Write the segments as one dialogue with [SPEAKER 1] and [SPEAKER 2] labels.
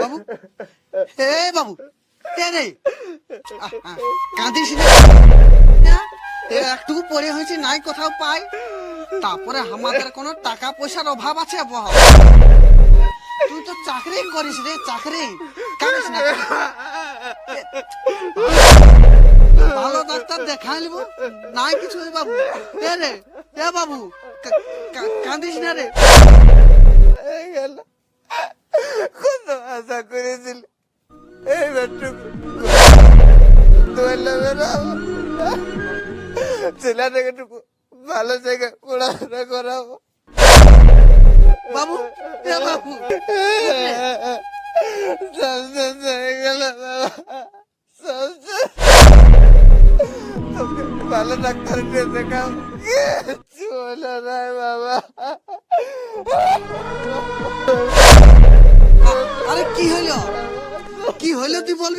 [SPEAKER 1] বাবু? হে বাবু কে রে। কাঁদিস? একটু পরে হয়েছে, নাই কোথাও পাই। তারপরে আমাদের কোনো টাকা পয়সার অভাব আছে তুই তো চাকরি করিস রে, চাকরি। কাঁদিস না। ভালো ডাক্তার দেখাই নিব। নাই কিছু বাবু। এ রে, এ বাবু কাঁদিস না রে।
[SPEAKER 2] কত আশা করেছিল এইবারটুকু ধরলে বেরোবো ছেলেটাকেটুকু ভালো জায়গায় পড়াশোনা করাবো
[SPEAKER 1] বাবু বাবু
[SPEAKER 2] সব শেষ হয়ে গেল ভালো ডাক্তার দেখাও হলো না বাবা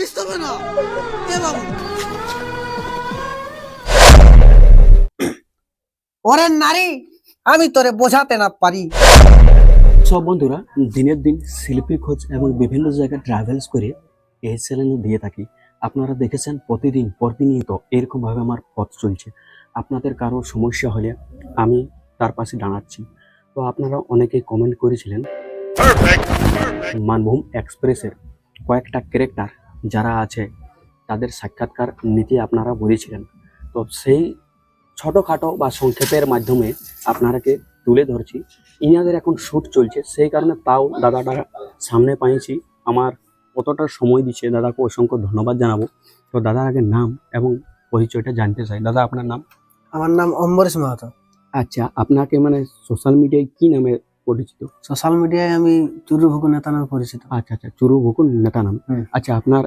[SPEAKER 1] তুই তবে না। এ বাবু ওরে নারী আমি তোরে বোঝাতে না পারি।
[SPEAKER 3] সব বন্ধুরা দিনের দিন শিল্পী খোঁজ এবং বিভিন্ন জায়গায় ট্রাভেলস করে এই চ্যানেলে দিয়ে থাকি। আপনারা দেখেছেন প্রতিদিন প্রতিনিয়ত এরকমভাবে আমার পথ চলছে। আপনাদের কারও সমস্যা হলে আমি তার পাশে দাঁড়াচ্ছি। তো আপনারা অনেকে কমেন্ট করেছিলেন মানভূম এক্সপ্রেসের কয়েকটা ক্যারেক্টার যারা আছে তাদের সাক্ষাৎকার নিতে আপনারা বলেছিলেন। তো সেই ছোটোখাটো বা সংক্ষেপের মাধ্যমে আপনারাকে তুলে ধরছি। ইনাদের এখন শ্যুট চলছে সেই কারণে তাও দাদাটা সামনে পাইছি। আমার কতটা সময় দিচ্ছে দাদাকে অসংখ্য ধন্যবাদ জানাব। তো দাদার আগে নাম এবং পরিচয়টা জানতে চাই। দাদা আপনার নাম?
[SPEAKER 4] আমার নাম অম্বরেশ মাহাতো।
[SPEAKER 3] আচ্ছা আপনাকে মানে সোশ্যাল মিডিয়ায় কি নামে পরিচিত।
[SPEAKER 4] সোশ্যাল মিডিয়ায় আমি চুরু ভুকু নেতা নামে পরিচিত।
[SPEAKER 3] আচ্ছা আচ্ছা চুরু বকুন নেতা নাম আচ্ছা আপনার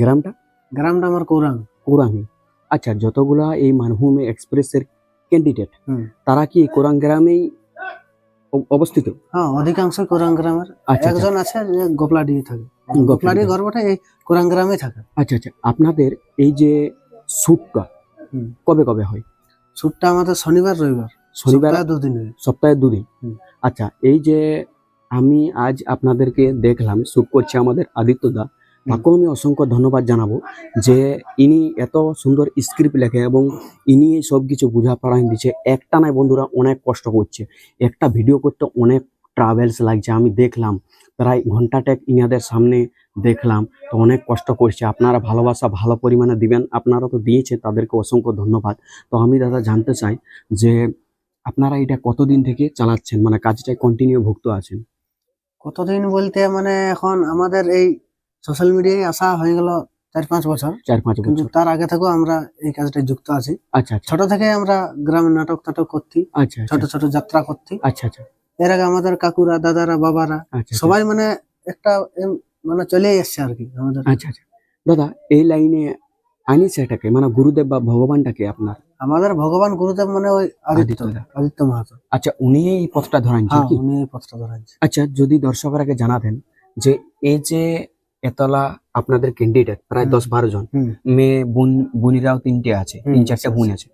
[SPEAKER 3] গ্রামটা?
[SPEAKER 4] গ্রামটা আমার কৌরাং।
[SPEAKER 3] কোরাঙ্গি আচ্ছা যতগুলা এই মানভূমি এক্সপ্রেসের ক্যান্ডিডেট। তারা কি কোরাং গ্রামেই অবস্থিত?
[SPEAKER 4] হ্যাঁ অধিকাংশ কোরাং গ্রামের।
[SPEAKER 3] আচ্ছা আচ্ছা।
[SPEAKER 4] একজন আছে যে গোপলাডি থাকে।
[SPEAKER 3] গোপলাডি।
[SPEAKER 4] গর্বটা এই কোরাং গ্রামে থাকে।
[SPEAKER 3] আচ্ছা আচ্ছা আপনাদের এই যে শ্যুটটা কবে কবে হয়?
[SPEAKER 4] শুটটা আমাদের শনিবার রবিবার।
[SPEAKER 3] শনিবার
[SPEAKER 4] সপ্তাহে দুদিন।
[SPEAKER 3] সপ্তাহে দুদিন। আচ্ছা এই যে আমি আজ আপনাদেরকে দেখলাম শ্যুট করছে আমাদের আদিত্য দা। তাকেও আমি অসংখ্য ধন্যবাদ জানাব যে ইনি এত সুন্দর স্ক্রিপ্ট লেখে এবং ইনি সব কিছু বুঝা পড়াই দিচ্ছে। একটা নয় বন্ধুরা অনেক কষ্ট করছে। একটা ভিডিও করতে অনেক ট্রাভেলস লাগছে আমি দেখলাম। প্রায় ঘন্টাটেক ইনাদের সামনে দেখলাম তো অনেক কষ্ট করছে। আপনারা ভালোবাসা ভালো পরিমাণে দিবেন আপনারা তো দিয়েছে তাদেরকে অসংখ্য ধন্যবাদ। তো আমি দাদা জানতে চাই যে আপনারা এটা কতদিন থেকে চালাচ্ছেন? মানে কাজটায় কন্টিনিউ ভুক্ত আছেন?
[SPEAKER 4] কতদিন বলতে মানে এখন আমাদের এই সোশ্যাল মিডিয়ায় আসা হয়ে গেল চার পাঁচ বছর।
[SPEAKER 3] চার পাঁচ বছর।
[SPEAKER 4] তার আগে থেকেও আমরা এই কাজটায় যুক্ত আছি।
[SPEAKER 3] আচ্ছা আচ্ছা।
[SPEAKER 4] ছোট থেকে আমরা গ্রামে নাটক টাটক করতি
[SPEAKER 3] আচ্ছা
[SPEAKER 4] ছোট
[SPEAKER 3] আচ্ছা।
[SPEAKER 4] ছোট যাত্রা করতি
[SPEAKER 3] আচ্ছা আচ্ছা।
[SPEAKER 4] এর আগে আমাদের কাকুরা দাদারা বাবারা
[SPEAKER 3] আচ্ছা
[SPEAKER 4] সবাই মানে একটা মানে চলে এসছে আর কি আমাদের।
[SPEAKER 3] আচ্ছা আচ্ছা। দাদা এই লাইনে আনিছে এটাকে মানে গুরুদেব বা ভগবানটাকে আপনার?
[SPEAKER 4] আমাদের ভগবান গুরুদেব মানে ওই আদিত্য আদিত্য মাহাতো।
[SPEAKER 3] আচ্ছা উনি এই পথটা ধরাইছেন
[SPEAKER 4] হ্যাঁ
[SPEAKER 3] কি
[SPEAKER 4] উনি এই পথটা ধরাচ্ছে
[SPEAKER 3] আচ্ছা যদি দর্শকরাকে জানাতেন যে এই যে এতলা আপনাদের ক্যান্ডিডেট প্রায় দশ বারো জন মেয়ে বোন বোনিরাও তিনটে আছে তিন চারটে বোন
[SPEAKER 4] আছে।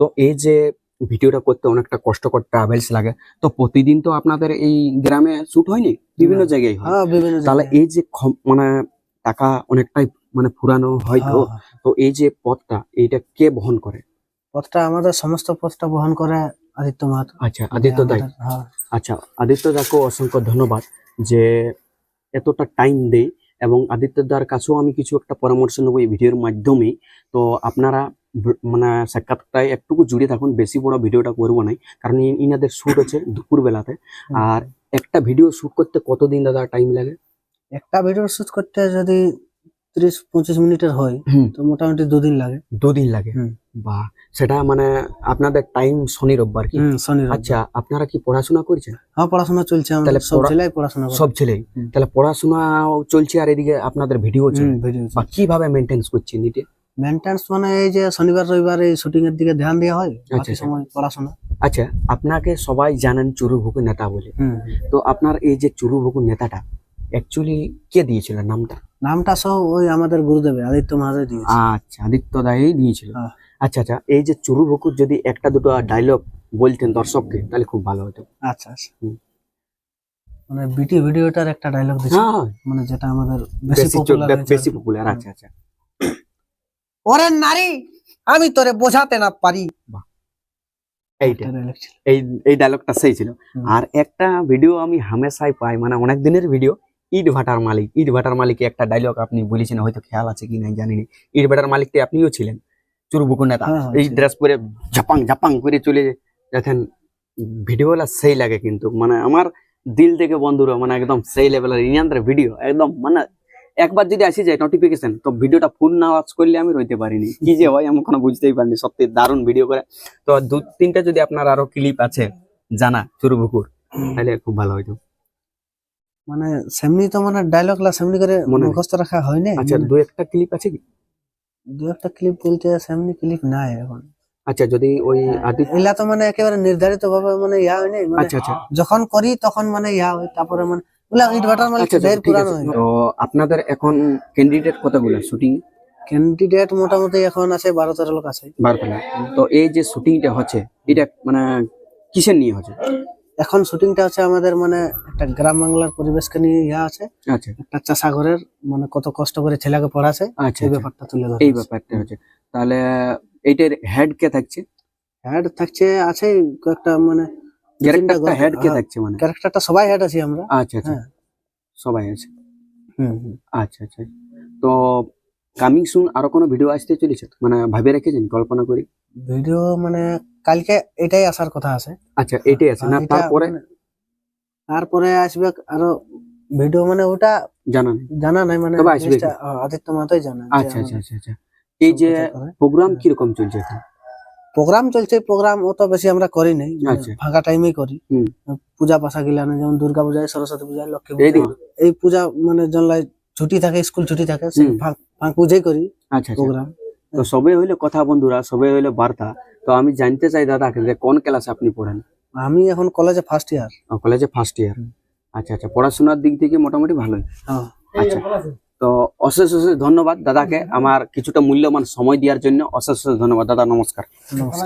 [SPEAKER 3] তো এই যে ভিডিওটা করতে অনেকটা কষ্টকর ট্রাভেলস লাগে তো প্রতিদিন তো আপনাদের এই গ্রামে শুট হয়নি? বিভিন্ন জায়গায় হয়।
[SPEAKER 4] হ্যাঁ বিভিন্ন
[SPEAKER 3] তাহলে এই যে মানে টাকা অনেকটাই মানে ফুরানো
[SPEAKER 4] হ্যাঁ, হ্যাঁ।
[SPEAKER 3] তো এই যে পথটা এইটা কে বহন করে?
[SPEAKER 4] পথটা আমাদের সমস্ত পথটা বহন করে আদিত্য মাহাতো।
[SPEAKER 3] আচ্ছা আদিত্য দাই।
[SPEAKER 4] আমাদের- হ্যাঁ।
[SPEAKER 3] আচ্ছা আদিত্য দাকে অসংখ্য ধন্যবাদ যে এতটা টাইম দেয় এবং আদিত্য দার কাছেও আমি কিছু একটা পরামর্শ নেব এই ভিডিওর মাধ্যমে। তো আপনারা মানে সাক্ষাৎটায় একটুকু জুড়ে থাকুন বেশি বড় ভিডিওটা করব না কারণ ইনাদের শ্যুট আছে দুপুর বেলাতে আর একটা ভিডিও শ্যুট করতে কতদিন দাদা টাইম লাগে?
[SPEAKER 4] একটা ভিডিও শ্যুট করতে যদি ত্রিশ পঁচিশ মিনিটের হয় তো মোটামুটি দুদিন লাগে।
[SPEAKER 3] দুদিন লাগে। বা সেটা মানে আপনাদের টাইম শনি রোববার কি?
[SPEAKER 4] শনি
[SPEAKER 3] আচ্ছা আপনারা কি পড়াশোনা করছেন?
[SPEAKER 4] হ্যাঁ পড়াশোনা চলছে
[SPEAKER 3] তাহলে
[SPEAKER 4] সব জেলায় পড়াশোনা
[SPEAKER 3] সব ছেলেই তাহলে পড়াশোনা চলছে আর এদিকে আপনাদের ভিডিও চলছে। বা কীভাবে মেনটেন্স করছেন এটা
[SPEAKER 4] মেনটেন্স মানে এই যে শনিবার রবিবার এই শুটিং এর দিকে ধ্যান দেওয়া হয় বাকি
[SPEAKER 3] আচ্ছা।
[SPEAKER 4] সময় পড়াশোনা।
[SPEAKER 3] আচ্ছা আপনাকে সবাই জানেন চুরুভুকু নেতা বলে। তো আপনার এই যে চুরুভুকু নেতাটা অ্যাকচুয়ালি কে দিয়েছিল নামটা?
[SPEAKER 4] নামটা সব ওই আমাদের গুরুদেবে আদিত্য মাহাতো দিয়েছে
[SPEAKER 3] আচ্ছা আদিত্য দাই দিয়েছিল।
[SPEAKER 4] হ্যাঁ।
[SPEAKER 3] আচ্ছা আচ্ছা এই যে চুরুভুকুর যদি একটা দুটো ডায়লগ বলতেন দর্শককে তাহলে খুব ভালো হতো।
[SPEAKER 4] আচ্ছা আচ্ছা। মানে বিটি ভিডিওটার একটা ডায়লগ দিছে
[SPEAKER 3] হ্যাঁ। হ্যাঁ
[SPEAKER 4] মানে যেটা আমাদের বেশি
[SPEAKER 3] বেশি
[SPEAKER 4] পপুলার
[SPEAKER 3] বেশি পপুলার আচ্ছা আচ্ছা।
[SPEAKER 4] ওরে নারী আমি তোরে বোঝাতে না পারি।
[SPEAKER 3] এইটা এই এই ডায়লগটা সেই ছিল। আর একটা ভিডিও আমি হামেশাই পাই মানে অনেক দিনের ভিডিও ইট ভাটার মালিক। ইট ভাটার মালিক একটা ডায়লগ আপনি বলেছেন হয়তো খেয়াল আছে কি নাই জানি না ইট ভাটার মালিকতে আপনিও ছিলেন নেতা।
[SPEAKER 4] হ্যাঁ, হ্যাঁ,
[SPEAKER 3] এই ড্রেস পরে ঝাপাং ঝাপাং করে চলে ভিডিওগুলা সেই লাগে কিন্তু। মানে আমার দিল থেকে বন্ধুরা মানে একদম সেই লেভেলের ইনিয়ান্দ্রের ভিডিও একদম মানে একবার যদি আসি যায় নোটিফিকেশন তো ভিডিওটা ফুল না ওয়াচ করলে আমি রইতে পারিনি। কি যে হয় আমি কোনো বুঝতেই পারিনি। সত্যি দারুণ ভিডিও করে। তো দু তিনটা যদি আপনার আরও ক্লিপ আছে জানা চুরবুকুর তাহলে খুব ভালো হইতো।
[SPEAKER 4] মানে সেমনি তো মানে ডায়লগ লা সেমনি করে মুখস্থ রাখা হয় না
[SPEAKER 3] আচ্ছা
[SPEAKER 4] মানে
[SPEAKER 3] দু একটা ক্লিপ আছে কি?
[SPEAKER 4] দু একটা ক্লিপ বলতে সেমনি ক্লিপ নাই এখন।
[SPEAKER 3] আচ্ছা যদি ওই আদিত্য
[SPEAKER 4] এলা তো মানে একেবারে নির্ধারিত ভাবে মানে ইয়া হয় নাই মানে
[SPEAKER 3] আচ্ছা আচ্ছা।
[SPEAKER 4] যখন করি তখন মানে ইয়া হয় তারপরে মানে ওগুলা ইট ভাটার মানে ঢের পুরানো হয়
[SPEAKER 3] তো আপনাদের এখন ক্যান্ডিডেট কতগুলো শুটিং
[SPEAKER 4] ক্যান্ডিডেট মোটামুটি এখন আছে বারো তেরো লোক আছে।
[SPEAKER 3] বারোতলা তো এই যে শুটিংটা হচ্ছে এটা মানে কিসের নিয়ে হচ্ছে?
[SPEAKER 4] এখন শুটিংটা হচ্ছে আমাদের মানে একটা গ্রাম বাংলার পরিবেশকে নিয়ে ইয়া আছে।
[SPEAKER 3] আচ্ছা।
[SPEAKER 4] একটা চাষা ঘরের মানে কত কষ্ট করে ছেলেকে পড়াছে
[SPEAKER 3] আচ্ছা
[SPEAKER 4] এই
[SPEAKER 3] আচ্ছা।
[SPEAKER 4] ব্যাপারটা তুলে ধরে
[SPEAKER 3] এই ব্যাপারটা হচ্ছে। তাহলে এইটার হেড কে থাকছে?
[SPEAKER 4] হেড থাকছে আছে কয়েকটা মানে
[SPEAKER 3] ক্যারেক্টারটা হেড কে
[SPEAKER 4] হ্যাঁ,
[SPEAKER 3] থাকছে মানে?
[SPEAKER 4] ক্যারেক্টারটা সবাই হেড আছি আমরা।
[SPEAKER 3] আচ্ছা আচ্ছা।
[SPEAKER 4] হ্যাঁ।
[SPEAKER 3] সবাই আছে?
[SPEAKER 4] হুম।
[SPEAKER 3] আচ্ছা আচ্ছা। তো কামিং সুন আরও কোনো ভিডিও আসতে চলেছে? মানে ভাবে রেখেছেন? কল্পনা করি।
[SPEAKER 4] ভিডিও মানে কালকে এটাই আসার কথা আছে।
[SPEAKER 3] আচ্ছা এইটাই আছে। না তারপরে?
[SPEAKER 4] মানে- তারপরে আসবে আরও ভিডিও মানে ওটা
[SPEAKER 3] জানা নেই
[SPEAKER 4] জানা নাই মানে
[SPEAKER 3] তবে আসবে।
[SPEAKER 4] আদিত্য মাতই জানা
[SPEAKER 3] আচ্ছা আচ্ছা আচ্ছা আচ্ছা। এই যে। প্রোগ্রাম কীরকম চলছে এখন?
[SPEAKER 4] প্রোগ্রাম চলছে প্রোগ্রাম অত বেশি আমরা করি নাই। মানে
[SPEAKER 3] আচ্ছা।
[SPEAKER 4] ফাঁকা টাইমেই করি। পূজা পাশা গিলা না যেমন দুর্গা পূজায় সরস্বতী পূজায় লক্ষ্মী
[SPEAKER 3] দিকে?
[SPEAKER 4] এই পূজা মানে জনলাই ছুটি থাকে স্কুল ছুটি থাকে। ফাঁক পুজোই করি
[SPEAKER 3] আচ্ছা আচ্ছা।
[SPEAKER 4] প্রোগ্রাম
[SPEAKER 3] তো সবে হইলে কথা বন্ধুরা সবে হইলে বার্তা। তো আমি জানতে চাই দাদা যে কোন ক্লাসে আপনি পড়েন?
[SPEAKER 4] আমি এখন কলেজে ফার্স্ট ইয়ার
[SPEAKER 3] কলেজে ফার্স্ট ইয়ার আচ্ছা আচ্ছা পড়াশোনার দিক থেকে মোটামুটি ভালোই। আচ্ছা তো অশেষ অশেষ ধন্যবাদ দাদাকে আমার কিছুটা মূল্যবান সময় দেওয়ার জন্য অশেষ অশেষ ধন্যবাদ। দাদা নমস্কার।
[SPEAKER 4] নমস্কার।